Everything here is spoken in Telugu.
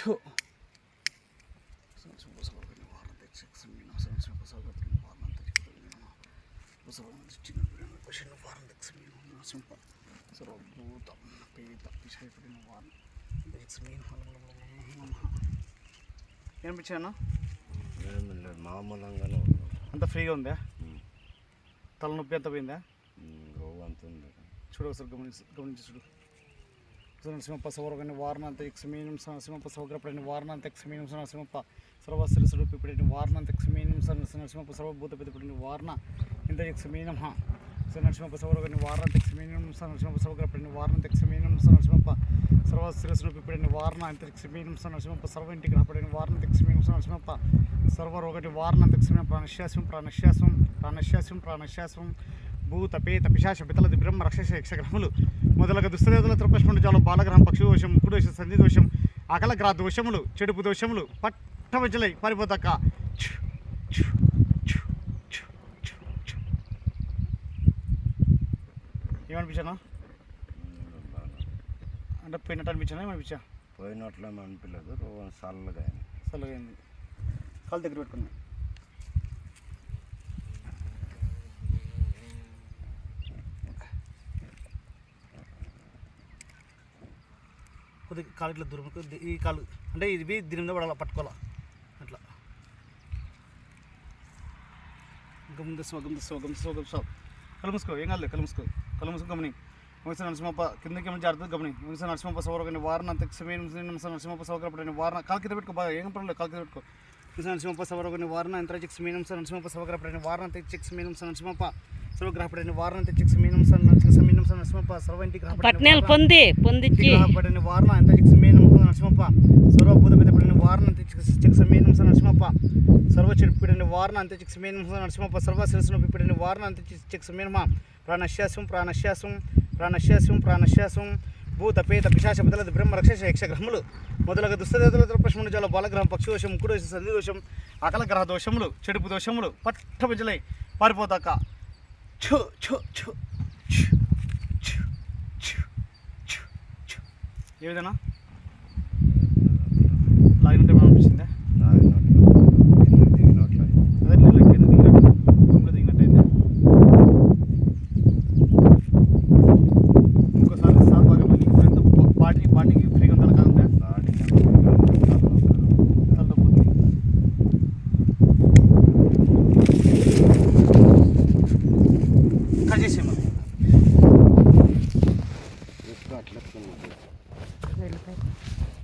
వచ్చు సర్వభూత పీడిత విషయపడిన అంత ఫ్రీగా ఉందా? తలనొప్పి ఎంత పోయిందా? గోవు అంత చూడు సార్ గమనించి గమనించి చూడు. సింహప్ప సౌరగని వారణాంత ఎక్స్మీనం సరసింహప్ప సౌగ్రపడిన వారణాంత ఎక్స్మీనం సరసింహప్ప సర్వశ్ర స్వరూపి పడిన వారణాంత ఎక్స్మీనం సరసింహప్ప సర్వభూత పెద్దపడిన వారణ ఇంత ఎక్స్మీనం సరసింహప్ప సౌరగని వారణాంత ఎక్స్మీనం సరసింహప్ప సౌగ్రపడిన వారణాంత ఎక్స్మీనం సరసింహప్ప సర్వశ్ర స్వరూపి పడిన వారణ ఇంత ఎక్స్మీనం సరసింహప్ప సర్వ ఇంటి గ్రహపడిన వారణాంత ఎక్స్మీనం సరసింహప్ప సర్వరొకటి వారణాంత ఎక్స్మీనం ప్రాణశ్యాసం ప్రాణశ్యాసం ప్రాణశ్యాసం ప్రాణశ్యాసం భూత పేత పిశాచ పితలది బ్రహ్మ రక్షస యక్షగ్రహములు ಮೊದಲಾಗ ದುಸ್ತದೇವతల ತ್ರಪಸ್ಪುಂಡು బాలగ్రహం పక్షి దోషం ముక్కుడోష సంధి దోషం అకలగ్ర దోషములు చెడుపు దోషములు పట్టవజలై పరిపోతక్క ఏమనిపించానా? అంటే పోయినట్టు అనిపించానా? ఏమనిపించా? పోయినట్లు ఏమనిపించలేదు. చల్లగా చల్లగా అయింది. దగ్గర పెట్టుకున్నాను కొద్దిగా కాలు ఇట్లా దూరం ఈ కాలు అంటే ఇది దీని మీద పడాలి పట్టుకోవాలా? అట్లా. గమ్ దస్వ గమ్ దస్వ గమ్ దస్వ గమ్ కలుముసుకో ఏం కాదు కలుముసుకో కలుముసుకో గమని. వంశ నరసింహప్ప కిందకి ఏమైనా జాగ్రత్త గమని. వంశ నరసింహప్ప సౌరగని వారణ అంత నరసింహప్ప సౌకర్యపడిన వారణ కాలు కింద పెట్టుకో బాగా ఏం పడలేదు కాలు కింద పెట్టుకో. నరసింహప్ప సౌరగని వారణ ఎంత చిక్స్ మీనం నరసింహప్ప సౌకర్యపడిన వారణ అంత చిక్స్ మీనం నరసింహప్ప సో గ్రహపడని వారణ చిక్స మీనం సన్న చిక్స మీనం సన్న నరసింహప్ప సర్వంటి గ్రహపడని పట్నేల్ అంత చిక్స మీనం సన్న నరసింహప్ప సర్వ భూత పెదపడని వారణ అంత చిక్స సర్వ చెడిపడని వారణ అంత చిక్స మీనం సన్న సర్వ శిరసన పిపడని వారణ అంత చిక్స మీనమ ప్రాణశ్యాసం ప్రాణశ్యాసం ప్రాణశ్యాసం ప్రాణశ్యాసం భూత పేత పిశాచ బదల బ్రహ్మ రక్షస యక్ష గ్రహములు మొదలగ దుస్తదేతల పుష్మణ జల బాలగ్రహం పక్షి దోషం ముక్కు దోషం సంధి అకల గ్రహ దోషములు చెడుపు దోషములు పట్టభజలై పారిపోతాక చో చో చో ఏ విధంగా? లాగినట్టు ఏమైనా ఇంకోసారి సార్ బాగా పాటి పాటి पाहिजे